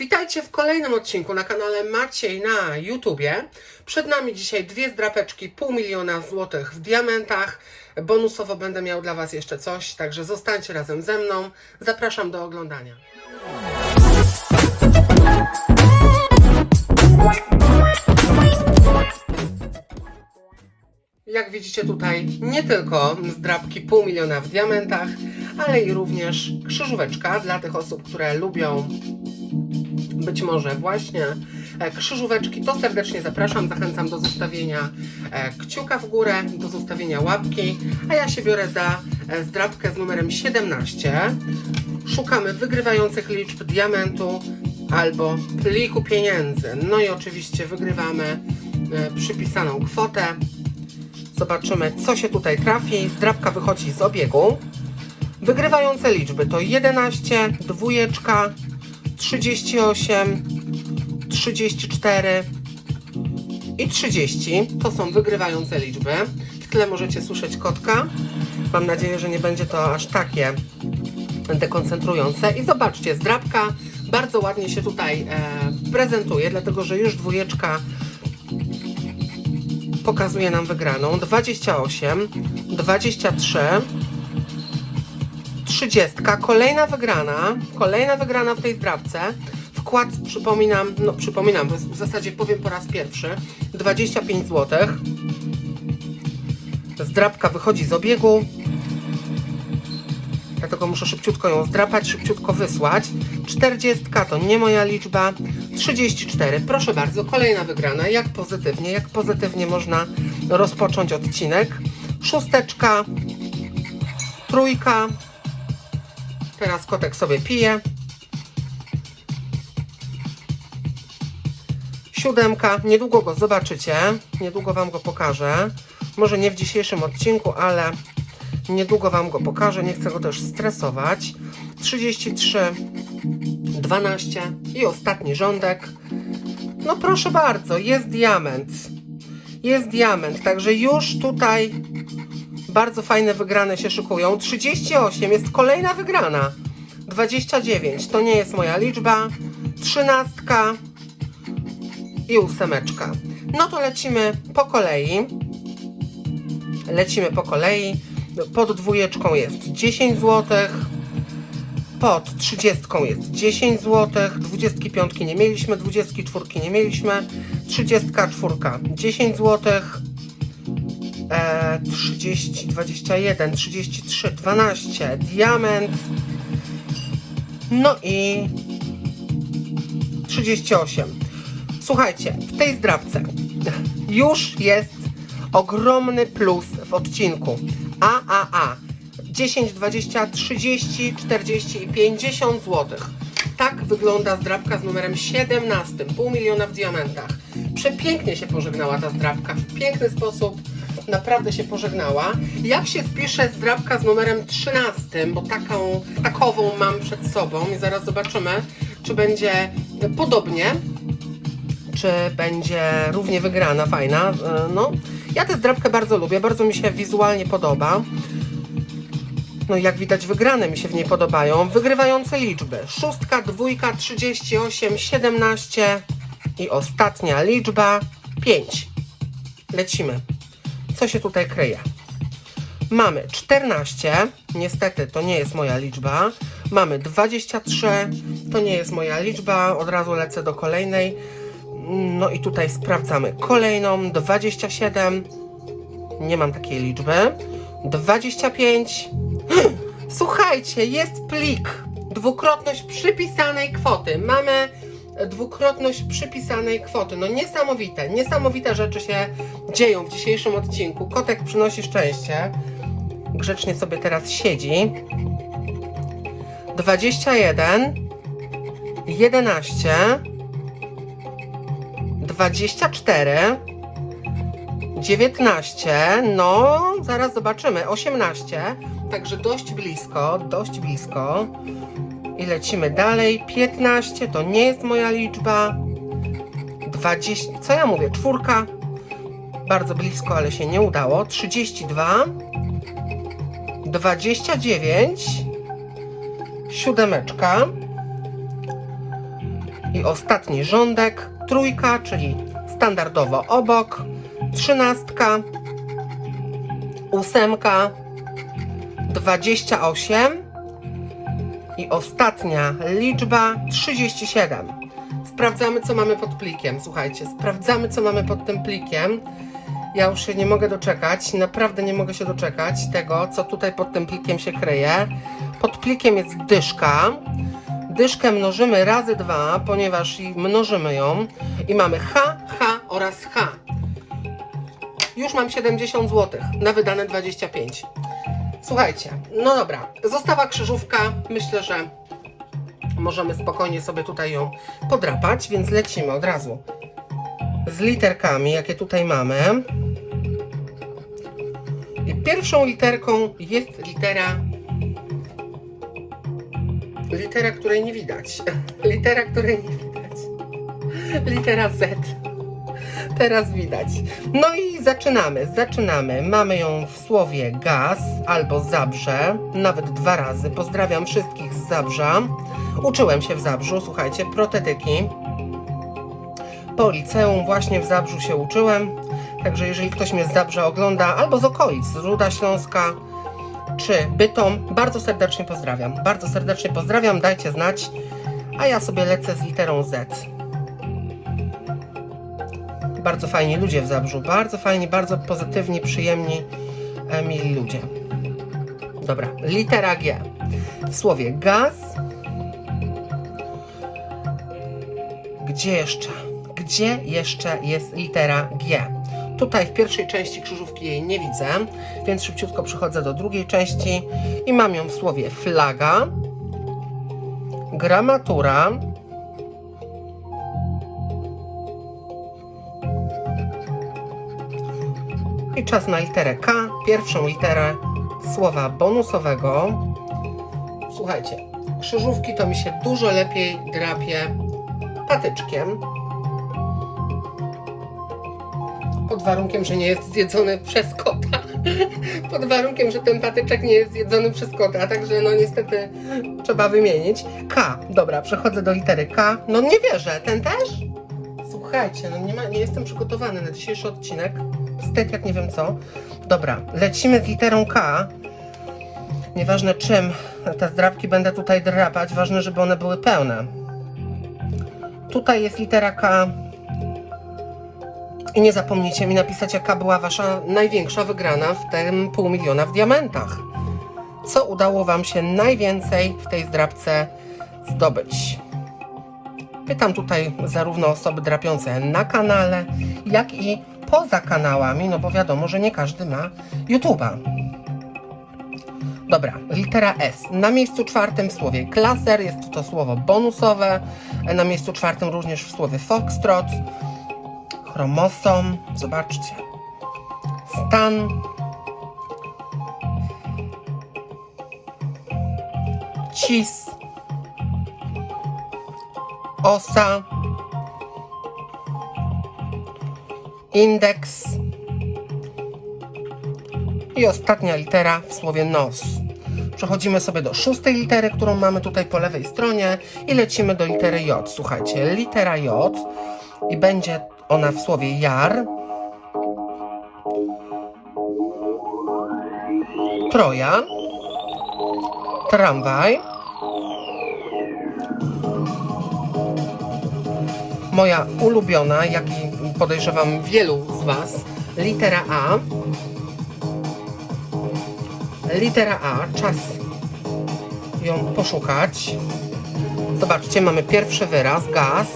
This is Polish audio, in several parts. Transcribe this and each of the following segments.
Witajcie w kolejnym odcinku na kanale Maciej na YouTubie. Przed nami dzisiaj dwie zdrapeczki, pół miliona złotych w diamentach. Bonusowo będę miał dla Was jeszcze coś, także zostańcie razem ze mną. Zapraszam do oglądania. Jak widzicie tutaj nie tylko zdrabki pół miliona w diamentach, ale i również krzyżóweczka dla tych osób, które lubią być może właśnie e, krzyżóweczki, to serdecznie zapraszam, zachęcam do zostawienia e, kciuka w górę, do zostawienia łapki, a ja się biorę za e, zdrabkę z numerem 17. Szukamy wygrywających liczb diamentu albo pliku pieniędzy. No i oczywiście wygrywamy przypisaną kwotę. Zobaczymy, co się tutaj trafi. Zdrabka wychodzi z obiegu. Wygrywające liczby to 11, dwójeczka, 38, 34 i 30. To są wygrywające liczby. W tle możecie słyszeć kotka. Mam nadzieję, że nie będzie to aż takie dekoncentrujące. I zobaczcie, zdrabka bardzo ładnie się tutaj e, prezentuje, dlatego że już dwójeczka pokazuje nam wygraną. 28, 23, 30. Kolejna wygrana, kolejna wygrana w tej zdrabce. Wkład, przypominam, no przypominam, w zasadzie powiem po raz pierwszy, 25 zł. Zdrabka wychodzi z obiegu. Dlatego muszę szybciutko ją zdrapać, szybciutko wysłać. 40 to nie moja liczba. 34, proszę bardzo, kolejna wygrana. Jak pozytywnie, jak pozytywnie można rozpocząć odcinek. Szósteczka, trójka, Teraz kotek sobie pije. Siódemka, niedługo go zobaczycie, niedługo Wam go pokażę. Może nie w dzisiejszym odcinku, ale niedługo Wam go pokażę, nie chcę go też stresować. 33, 12 i ostatni rządek. No proszę bardzo, jest diament. Jest diament, także już tutaj bardzo fajne wygrane się szykują. 38 jest kolejna wygrana. 29 to nie jest moja liczba. 13 i ósemeczka. No to lecimy po kolei. Lecimy po kolei. Pod dwójeczką jest 10 zł. Pod 30 jest 10 zł. 25 nie mieliśmy, 24 nie mieliśmy. 34 10 zł. E, 30, 21, 33, 12, diament. No i 38. Słuchajcie, w tej zdrabce już jest ogromny plus w odcinku. AAA 10, 20, 30, 40 i 50 zł. Tak wygląda zdrabka z numerem 17, pół miliona w diamentach. Przepięknie się pożegnała ta zdrabka, w piękny sposób naprawdę się pożegnała. Jak się wpisze zdrabka z numerem 13, bo taką, takową mam przed sobą i zaraz zobaczymy, czy będzie podobnie, czy będzie równie wygrana, fajna. E, No, ja tę zdrabkę bardzo lubię, bardzo mi się wizualnie podoba. No jak widać wygrane mi się w niej podobają. Wygrywające liczby. Szóstka, dwójka, 38, 17 i ostatnia liczba 5. Lecimy. Co się tutaj kryje? Mamy 14, niestety to nie jest moja liczba. Mamy 23, to nie jest moja liczba. Od razu lecę do kolejnej. No i tutaj sprawdzamy kolejną. 27, nie mam takiej liczby. 25. Słuchajcie, jest plik. Dwukrotność przypisanej kwoty. Mamy dwukrotność przypisanej kwoty. No niesamowite, niesamowite rzeczy się dzieją w dzisiejszym odcinku. Kotek przynosi szczęście. Grzecznie sobie teraz siedzi. 21 11 24 19, no zaraz zobaczymy, 18, także dość blisko, dość blisko. I lecimy dalej, 15, to nie jest moja liczba. 20, co ja mówię, czwórka, bardzo blisko, ale się nie udało. 32, 29, siódemeczka, I ostatni rządek, trójka, czyli standardowo obok, trzynastka, ósemka, 28 i ostatnia liczba 37. Sprawdzamy, co mamy pod plikiem. Słuchajcie, sprawdzamy, co mamy pod tym plikiem. Ja już się nie mogę doczekać, naprawdę nie mogę się doczekać tego, co tutaj pod tym plikiem się kryje. Pod plikiem jest dyszka. Dyszkę mnożymy razy dwa, ponieważ mnożymy ją i mamy H, H oraz H. Już mam 70 zł na wydane 25. Słuchajcie, no dobra, została krzyżówka. Myślę, że możemy spokojnie sobie tutaj ją podrapać, więc lecimy od razu z literkami, jakie tutaj mamy. I pierwszą literką jest litera. Litera, której nie widać. Litera, której nie widać. Litera Z. Teraz widać. No i zaczynamy, zaczynamy. Mamy ją w słowie gaz albo zabrze, nawet dwa razy. Pozdrawiam wszystkich z Zabrza. Uczyłem się w Zabrzu, słuchajcie, protetyki. Po liceum właśnie w Zabrzu się uczyłem. Także jeżeli ktoś mnie z Zabrza ogląda, albo z okolic, z Ruda Śląska, czy Bytom, bardzo serdecznie pozdrawiam. Bardzo serdecznie pozdrawiam, dajcie znać. A ja sobie lecę z literą Z. Bardzo fajni ludzie w Zabrzu, bardzo fajni, bardzo pozytywni, przyjemni, e, mili ludzie. Dobra, litera G. W słowie gaz. Gdzie jeszcze? Gdzie jeszcze jest litera G? Tutaj w pierwszej części krzyżówki jej nie widzę, więc szybciutko przechodzę do drugiej części i mam ją w słowie flaga, gramatura, I czas na literę K, pierwszą literę słowa bonusowego. Słuchajcie, krzyżówki to mi się dużo lepiej drapie patyczkiem. Pod warunkiem, że nie jest zjedzony przez kota. Pod warunkiem, że ten patyczek nie jest zjedzony przez kota, także no niestety trzeba wymienić. K, dobra, przechodzę do litery K. No nie wierzę, ten też? Słuchajcie, no nie, ma, nie jestem przygotowany na dzisiejszy odcinek. Wstyd jak nie wiem co. Dobra, lecimy z literą K. Nieważne czym te zdrabki będę tutaj drapać, ważne, żeby one były pełne. Tutaj jest litera K. I nie zapomnijcie mi napisać, jaka była wasza największa wygrana w tym pół miliona w diamentach. Co udało wam się najwięcej w tej zdrabce zdobyć? Pytam tutaj zarówno osoby drapiące na kanale, jak i poza kanałami, no bo wiadomo, że nie każdy ma YouTube'a. Dobra, litera S. Na miejscu czwartym w słowie klaser jest to słowo bonusowe. Na miejscu czwartym również w słowie foxtrot. Chromosom, zobaczcie. Stan. Cis. Osa. Indeks. I ostatnia litera w słowie nos. Przechodzimy sobie do szóstej litery, którą mamy tutaj po lewej stronie i lecimy do litery J. Słuchajcie, litera J i będzie ona w słowie jar. Troja. Tramwaj. Moja ulubiona, jak i podejrzewam wielu z Was, litera A. Litera A, czas ją poszukać. Zobaczcie, mamy pierwszy wyraz, gaz.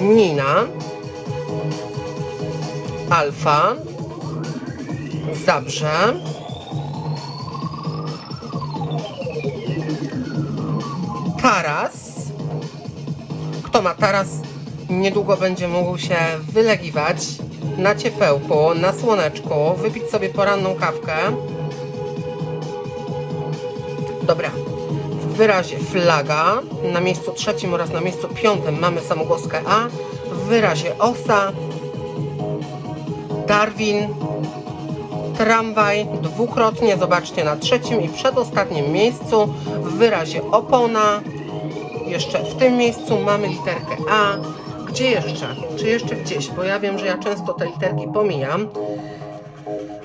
Nina. Alfa. Zabrze. Taras. Kto ma taras, niedługo będzie mógł się wylegiwać na ciepełku, na słoneczku, wypić sobie poranną kawkę. Dobra. W wyrazie flaga na miejscu trzecim oraz na miejscu piątym mamy samogłoskę A. W wyrazie osa Darwin, tramwaj dwukrotnie, zobaczcie na trzecim i przedostatnim miejscu w wyrazie opona. Jeszcze w tym miejscu mamy literkę A. Gdzie jeszcze? Czy jeszcze gdzieś? Bo ja wiem, że ja często te literki pomijam.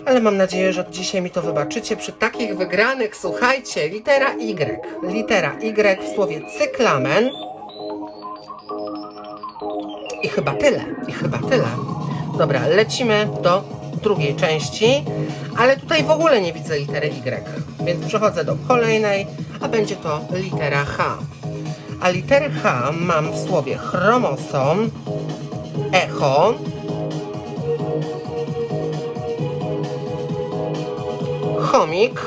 Ale mam nadzieję, że dzisiaj mi to wybaczycie. Przy takich wygranych, słuchajcie, litera Y. Litera Y w słowie cyklamen. I chyba tyle. I chyba tyle. Dobra, lecimy do drugiej części, ale tutaj w ogóle nie widzę litery Y, więc przechodzę do kolejnej, a będzie to litera H. A litery H mam w słowie chromosom, echo, chomik.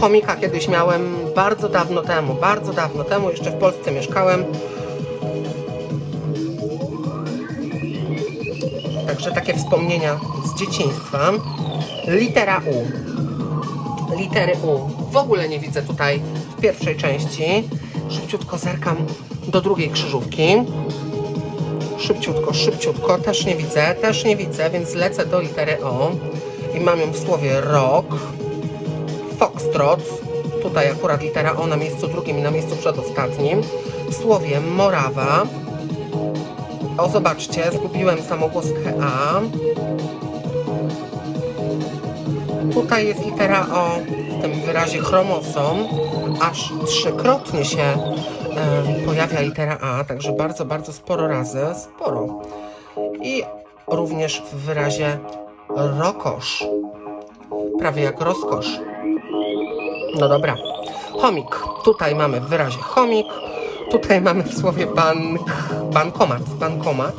Chomika kiedyś miałem bardzo dawno temu, bardzo dawno temu, jeszcze w Polsce mieszkałem. Także takie wspomnienia z dzieciństwa. Litera U. Litery U. W ogóle nie widzę tutaj w pierwszej części. Szybciutko zerkam do drugiej krzyżówki. Szybciutko, szybciutko. Też nie widzę, też nie widzę, więc lecę do litery O. I mam ją w słowie rok. Foxtrot. Tutaj akurat litera O na miejscu drugim i na miejscu przedostatnim. W słowie Morawa. O, zobaczcie, zgubiłem samogłoskę A. Tutaj jest litera O w tym wyrazie chromosom. Aż trzykrotnie się e, pojawia litera A, także bardzo, bardzo sporo razy. Sporo. I również w wyrazie rokosz. Prawie jak rozkosz. No dobra. Chomik. Tutaj mamy w wyrazie chomik. Tutaj mamy w słowie bank, bankomat. Bankomat.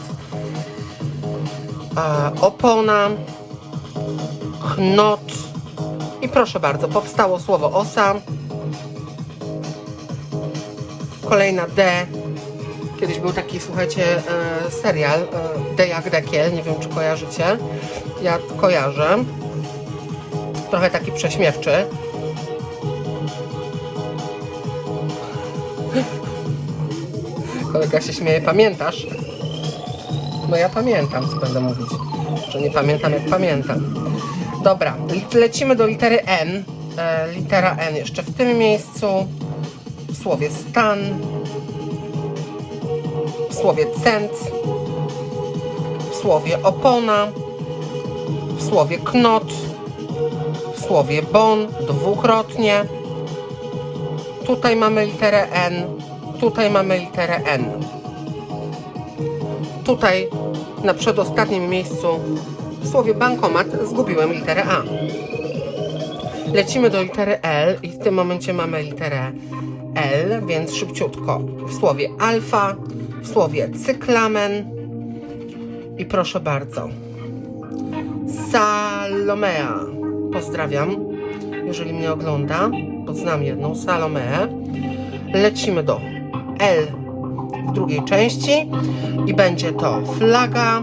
Opona. Knot. I proszę bardzo, powstało słowo osa. Kolejna D. Kiedyś był taki, słuchajcie, e, serial e, D jak Dekiel. Nie wiem, czy kojarzycie. Ja kojarzę. Trochę taki prześmiewczy. Kolega się śmieje, pamiętasz? No ja pamiętam, co będę mówić. Że nie pamiętam, jak pamiętam. Dobra, le- lecimy do litery N. E, litera N jeszcze w tym miejscu. W słowie stan. W słowie cent. W słowie opona. W słowie knot. W słowie bon dwukrotnie. Tutaj mamy literę N. Tutaj mamy literę N. Tutaj na przedostatnim miejscu w słowie bankomat zgubiłem literę A. Lecimy do litery L i w tym momencie mamy literę L, więc szybciutko. W słowie alfa, w słowie cyklamen i proszę bardzo. Salomea. Pozdrawiam, jeżeli mnie ogląda, bo znam jedną, Salomeę. Lecimy do L w drugiej części i będzie to flaga.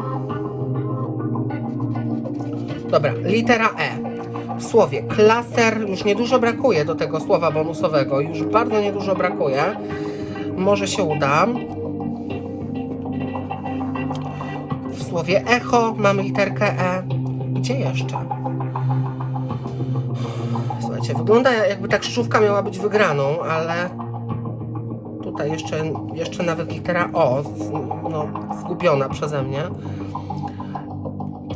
Dobra, litera E. W słowie klaser już niedużo brakuje do tego słowa bonusowego, już bardzo niedużo brakuje. Może się uda. W słowie echo mamy literkę E. Gdzie jeszcze? Słuchajcie, wygląda jakby ta krzyżówka miała być wygraną, ale tutaj jeszcze, jeszcze nawet litera O, no, zgubiona przeze mnie.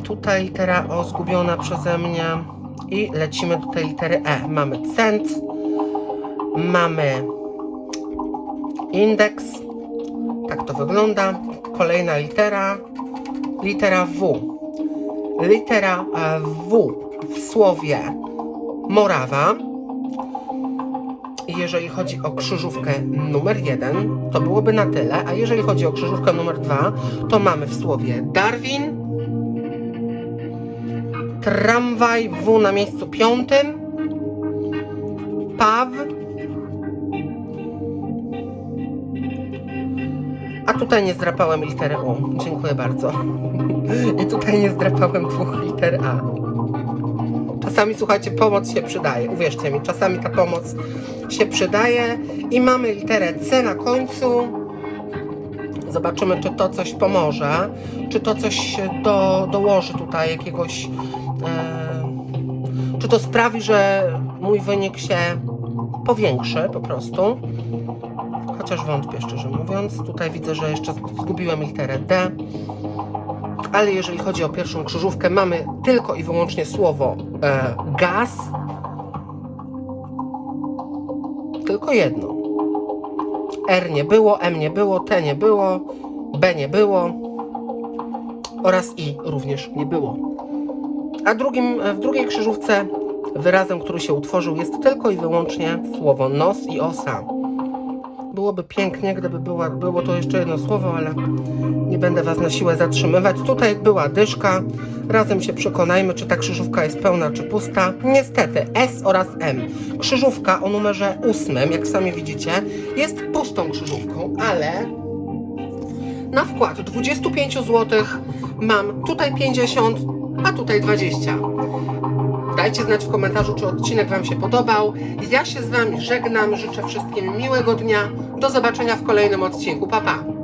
Tutaj litera O zgubiona przeze mnie i lecimy do tej litery E. Mamy cent, mamy indeks, tak to wygląda. Kolejna litera, litera W. Litera W w słowie Morawa. Jeżeli chodzi o krzyżówkę numer jeden, to byłoby na tyle, a jeżeli chodzi o krzyżówkę numer dwa, to mamy w słowie Darwin, tramwaj W na miejscu piątym, paw, a tutaj nie zdrapałem litery U. Dziękuję bardzo. I tutaj nie zdrapałem dwóch liter A. Czasami, słuchajcie, pomoc się przydaje. Uwierzcie mi, czasami ta pomoc się przydaje. I mamy literę C na końcu. Zobaczymy, czy to coś pomoże, czy to coś do, dołoży tutaj jakiegoś E, czy to sprawi, że mój wynik się powiększy po prostu? Chociaż wątpię, szczerze mówiąc. Tutaj widzę, że jeszcze zgubiłem literę D. Ale jeżeli chodzi o pierwszą krzyżówkę, mamy tylko i wyłącznie słowo e, gaz. Tylko jedno. R nie było, M nie było, T nie było, B nie było oraz I również nie było. A drugim, w drugiej krzyżówce wyrazem, który się utworzył, jest tylko i wyłącznie słowo nos i osa. Byłoby pięknie, gdyby była, było to jeszcze jedno słowo, ale nie będę Was na siłę zatrzymywać. Tutaj była dyszka. Razem się przekonajmy, czy ta krzyżówka jest pełna, czy pusta. Niestety, S oraz M. Krzyżówka o numerze ósmym, jak sami widzicie, jest pustą krzyżówką, ale na wkład 25 zł mam tutaj 50, a tutaj 20. Dajcie znać w komentarzu, czy odcinek Wam się podobał. Ja się z Wami żegnam, życzę wszystkim miłego dnia. Do zobaczenia w kolejnym odcinku. Pa, pa!